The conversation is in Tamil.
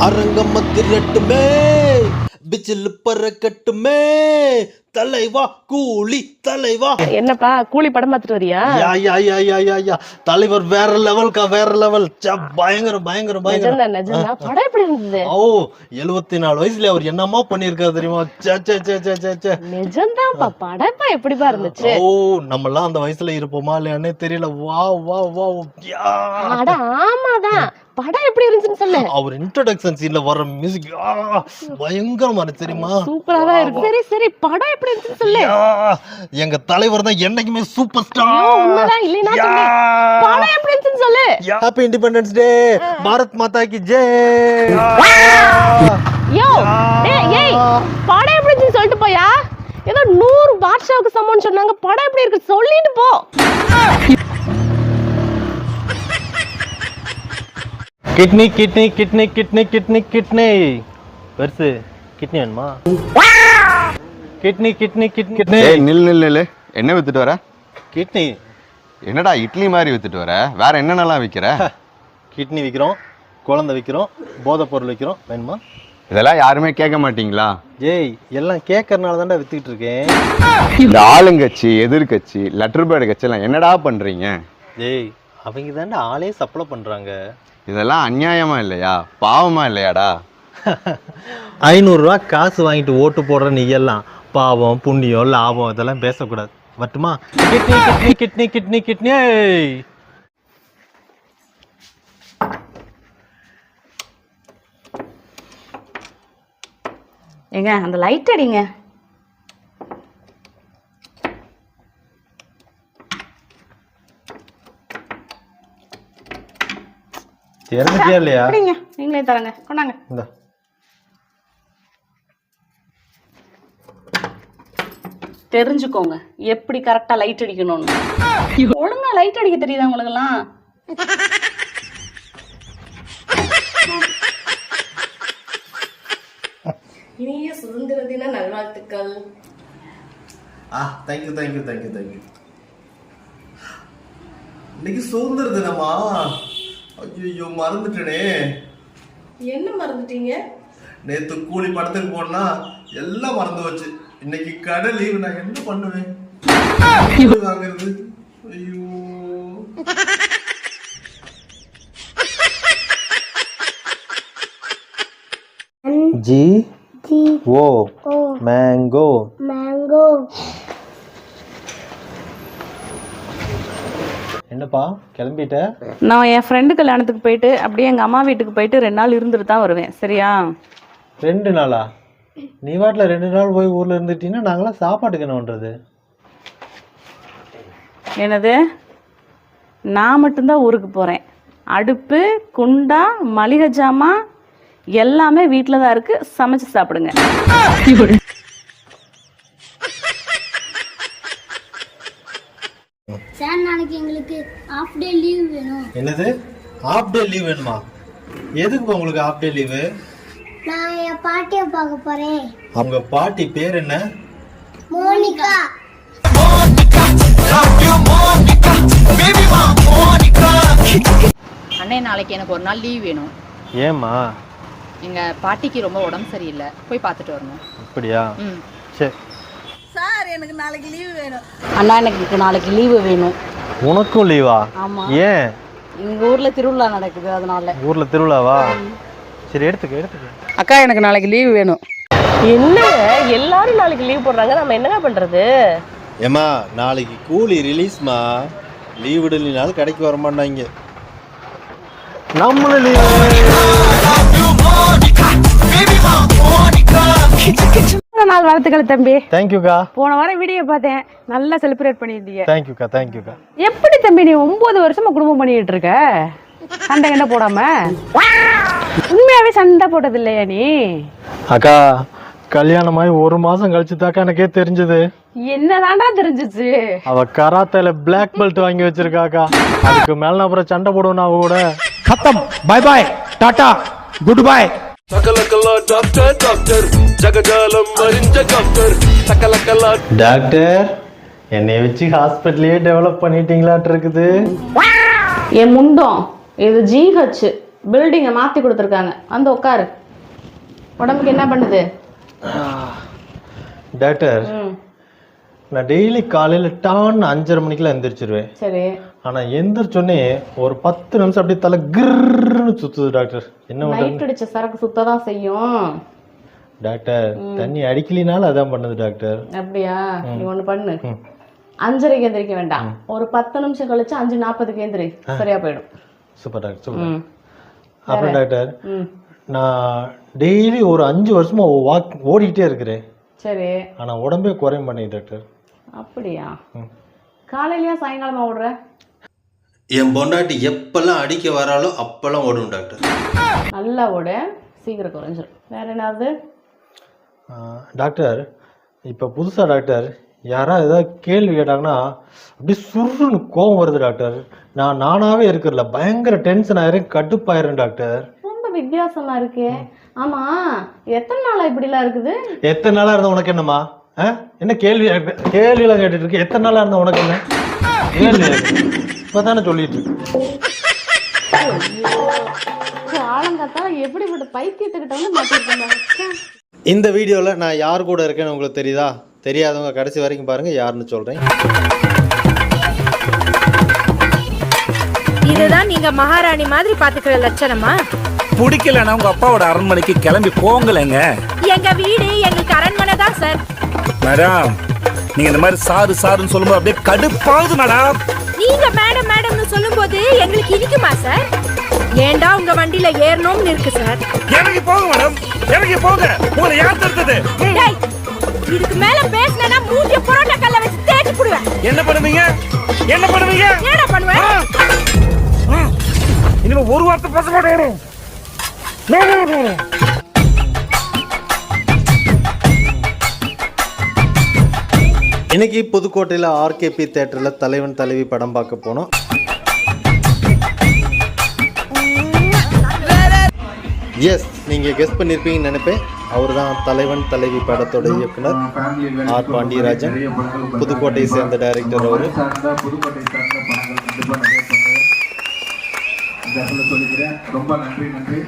அரங்கம் திரட்டுமே பிச்சில் பறக்கட்டுமே. தலைவா கூலி தலைவா. என்னப்பா கூலி படம் பார்த்துட்டு வரியா? யா யா யா யா யா யா. தலைவர் வேற லெவல்க்கா வேற லெவல் பயங்கர பயங்கர பயங்கர நிஜம்தான் படம் எப்படி இருந்தது? ஓ எழுபத்தி நாலு வயசுல அவர் என்னமா பண்ணிருக்காரு தெரியுமா? ச்சே, ச்சே, ச்சே, ச்சே, ச்சே, ச்சே. நிஜம்தான்ப்பா. படப்பா எப்படிப்பா இருந்துச்சு? ஓ நம்மலாம் அந்த வயசுல இருப்போமா இல்லையானே தெரியல. வா வா வா. அட ஆமாதான். படம் எப்படி இருந்துச்சுன்னு சொல்லு. அவர் இன்ட்ரோடக்ஷன் சீன்ல வர மியூசிக் பயங்கரமா இருக்கு தெரியுமா? சூப்பரா தான் இருக்கு சரி சரி படம் எப்படி இருந்துச்சுன்னு சொல்லு. எங்க தலைவர் தான் என்னைக்குமே சூப்பர் ஸ்டார் உண்மைதான் இல்லைன்னா சொல்லு. படம் எப்படி இருந்துச்சுன்னு சொல்லு. ஹாப்பி இண்டிபெண்டன்ஸ் டே பாரத் மாதா கி ஜெய். யோ. டேய் ஏய் படம் எப்படி இருந்துச்சுன்னு சொல்லிட்டு போயா? ஏதோ நூறு பாட்ஷாவுக்கு சமம்னு சொன்னாங்க. படம் எப்படி இருக்கு? சொல்லிட்டு போ. Kidney kidney kidney kidney kidney kidney. பெருசு கிட்னி வேணுமா? Kidney kidney kidney. கிட்னி ஏய் நில் நில் நில் என்ன வித்துட்டு வர? கிட்னி. என்னடா இட்லி மாதிரி வித்துட்டு வர? வேற என்னென்னலாம் விற்கிற கிட்னி விற்கிறோம் குழந்தை விற்கிறோம் போதைப் பொருள் விற்கிறோம் வேணுமா? இதெல்லாம் யாருமே கேட்க மாட்டீங்களா? ஏய் எல்லாம் கேட்கறனால தான்டா வித்துக்கிட்டு இருக்கேன். இந்த ஆளுங்கட்சி எதிர்கட்சி லெட்டர் பேர்டு கட்சி எல்லாம் என்னடா பண்றீங்க? ஏய் அவங்க தான்டா ஆளே சப்ளை பண்றாங்க. இதெல்லாம் அநியாயமா இல்லையா? பாவமா இல்லையாடா? ஐநூறுரூவா காசு வாங்கிட்டு ஓட்டு போடுற நீ எல்லாம் பாவம் புண்ணியம் லாபம் இதெல்லாம் பேசக்கூடாது. மட்டுமா kidney kidney kidney kidney kidney. ஏங்க அந்த லைட் அடிங்க. தெரிஞ்சுட்டியா இல்லையா? நீங்களே தரங்க. கொண்டாங்க. இந்த. தெரிஞ்சுக்கோங்க எப்படி கரெக்டா லைட் அடிக்கணும்னு. ஒழுங்கா லைட் அடிக்க தெரியுதா உங்களுக்கெல்லாம்? இனிய சுதந்திர தின நல்வாழ்த்துக்கள். ஆ thank you thank you thank you thank you இன்னைக்கு சுதந்திர தினமா? ஐயோ மறந்துட்டேனே. என்ன மறந்துட்டீங்க? நேத்து கூலி படத்துக்கு போனா எல்லாம் மறந்து வச்சு இன்னைக்கு கடை லீவு நான் என்ன பண்ணுவேன்? வாங்குறது? ஐயோ. ஜி ஓ. மேங்கோ. மேங்கோ. என்னப்பா கிளம்பிட்ட? நான் என் ஃப்ரெண்டு கல்யாணத்துக்கு போயிட்டு அப்படியே எங்க அம்மா வீட்டுக்கு போயிட்டு ரெண்டு நாள் இருந்துட்டு தான் வருவேன். சரியா? ரெண்டு நாளா? நீ வாட்டில் ரெண்டு நாள் போய் ஊர்ல இருந்துட்டீங்கன்னா நாங்களாம் சாப்பாட்டுக்கு என்ன பண்றது? என்னது? நான் மட்டும்தான் ஊருக்கு போகிறேன் அடுப்பு குண்டா மளிகை ஜாமான் எல்லாமே வீட்டில் தான் இருக்குது சமைச்சு சாப்பிடுங்க சார் நாளைக்கு ஆஃப் டே லீவ் வேணும். என்னது? ஹாஃப் டே லீவ் வேணுமா? எதுக்கு உங்களுக்கு ஹாஃப் டே லீவு நான் என் பாட்டியை பார்க்க போறேன். அவங்க பாட்டி பேர் என்ன? மோனிகா. அண்ணே நாளைக்கு எனக்கு ஒரு நாள் லீவ் வேணும். ஏம்மா? எங்க பாட்டிக்கு ரொம்ப உடம்பு சரியில்லை. போய் பார்த்துட்டு வரணும். அப்படியா? ம். சரி அண்ணா எனக்கு நாளைக்கு லீவு வேணும். உனக்கும் லீவா ஆமா. ஏன்? எங்கள் ஊரில் திருவிழா நடக்குது அதனால. ஊர்ல திருவிழாவா? சரி எடுத்துக்க எடுத்துக்க. அக்கா எனக்கு நாளைக்கு லீவு வேணும். என்னங்க எல்லாரும் நாளைக்கு லீவ் போடுறாங்க. நம்ம என்னங்க பண்றது? ஏம்மா நாளைக்கு கூலி ரிலீஸ்மா லீவ் விடலினாலும் கடைக்கு வர மாட்டாங்க. நம்மளும் லீவ் நாள் வாழ்த்துக்கள் தம்பி. தேங்க்யூக்கா போன வாரம் வீடியோ பார்த்தேன். நல்லா செலிப்ரேட் பண்ணியிருந்தீங்க. தேங்க்யூக்கா தேங்க்யூக்கா எப்படி தம்பி நீ ஒன்பது வருஷமா குடும்பம் பண்ணிட்டு இருக்க? சண்டை கண்ட போடாம? உண்மையாவே சண்டை போட்டது இல்லையா நீ? அக்கா கல்யாணமாயி ஒரு மாசம் கழிச்சு தாக்கா எனக்கே தெரிஞ்சது. என்னதான்டா தெரிஞ்சிச்சு? அவ கராத்தேல பிளாக் பெல்ட் வாங்கி வச்சிருக்காக்கா அதுக்கு மேல அப்புறம் சண்டை போடுவேன் அவ கூட. கத்தம். Bye bye Tata good bye doctor doctor ஜகஜாலம் அறிஞ்ச கப்பர் சக்கலக்கலா டாக்டர் என்னை வச்சு ஹாஸ்பிட்டலே டெவலப் பண்ணிட்டீங்களாட்டு இருக்குது. என் முண்டம் இது ஜிஹெச் பில்டிங்கை மாற்றி கொடுத்துருக்காங்க. வந்து உட்காரு. உடம்புக்கு என்ன பண்ணுது? டாக்டர் நான் டெய்லி காலையில் டான் அஞ்சரை மணிக்கெலாம் எந்திரிச்சிருவேன். சரி. ஆனால் எந்திரிச்சோடனே ஒரு பத்து நிமிஷம் அப்படியே தலை கிர்னு சுற்றுது டாக்டர். என்ன நைட் அடித்த சரக்கு சுத்த தான் செய்யும். டாக்டர் தண்ணி அடிக்கலினாலும் அதான் பண்ணுது டாக்டர். அப்படியா? நீ ஒன்று பண்ணு. அஞ்சரைக்கு எந்திரிக்க வேண்டாம். ஒரு பத்து நிமிஷம் கழிச்சு அஞ்சு நாற்பதுக்கு எந்திரி சரியா போயிடும். சூப்பர் டாக்டர் சூப்பர் அப்புறம் டாக்டர் நான் டெய்லி ஒரு அஞ்சு வருஷமா வாக் ஓடிக்கிட்டே இருக்கிறேன். சரி. ஆனால் உடம்பே குறைய மாட்டேங்குது டாக்டர். அப்படியா? காலையிலயா சாயங்காலமா ஓடுற? என் பொண்டாட்டி எப்பெல்லாம் அடிக்க வராலோ அப்பெல்லாம் ஓடும் டாக்டர். நல்லா ஓடு. சீக்கிரம் குறைஞ்சிரும். வேற என்னது டாக்டர் இப்போ புதுசாக டாக்டர் யாராவது ஏதாவது கேள்வி கேட்டாங்கன்னா அப்படியே சுருன்னு கோவம் வருது டாக்டர். நான் நானாவே இருக்கிறல பயங்கர டென்ஷன் ஆயிரும் கடுப்பாயிரும் டாக்டர். ரொம்ப வித்தியாசமா இருக்கே. ஆமா எத்தனை நாளா இப்படிலாம் இருக்குது? எத்தனை நாளாக இருந்தா உனக்கு என்னம்மா? ஆ? என்ன கேள்வி கேள்வியெல்லாம் கேட்டுட்டு இருக்கு. எத்தனை நாளாக இருந்தா உனக்கு என்ன? கேள்வி இப்போ தானே சொல்லிட்டு இருக்கு. ஆலங்காத்தால எப்படிப்பட்ட பைத்தியத்துக்கிட்ட வந்து மாட்டிருக்கேன் இந்த வீடியோவில் நான் யார் கூட இருக்கேன்னு உங்களுக்கு தெரியுதா? தெரியாதவங்க கடைசி வரைக்கும் பாருங்கள் யாருன்னு சொல்கிறேன் இதுதான் நீங்க மகாராணி மாதிரி பாத்துக்கிற லட்சணமா? பிடிக்கலன்னா உங்க அப்பாவோட அரண்மனைக்கு கிளம்பி போங்களேங்க. எங்க வீடு எங்களுக்கு அரண்மனை தான் சார். மேடம் நீங்க இந்த மாதிரி சாரு சாருன்னு சொல்லும்போது அப்படியே கடுப்பாகுது மேடம். நீங்க மேடம் மேடம்னு சொல்லும்போது எங்களுக்கு இனிக்குமா சார் ஏன்டா உங்க வண்டியில ஏறணும்னு இருக்கு சார் இறங்கி போங்க மேடம் இறங்கி போங்க. உங்களை யார் தடுத்தது? டேய், இதுக்கு மேல பேசினா மூஞ்சிய புரோட்டா கல்ல வச்சு தேய்ச்சி புடுவேன். என்ன பண்ணுவீங்க? என்ன பண்ணுவீங்க? என்னடா பண்ணுவேன் இனிமே ஒரு வார்த்தை பேச மாட்டேன் இன்னைக்கு புதுக்கோட்டையில் ஆர்கேபி தேட்டரில் தலைவன் தலைவி படம் பார்க்க போனோம் எஸ் நீங்கள் கெஸ் பண்ணியிருப்பீங்கன்னு நினைப்பேன் அவர் தான் தலைவன் தலைவி படத்தோட இயக்குனர் ஆர் பாண்டியராஜன் புதுக்கோட்டையை சேர்ந்த டைரக்டர் அவர் ரொம்ப நன்றி நன்றி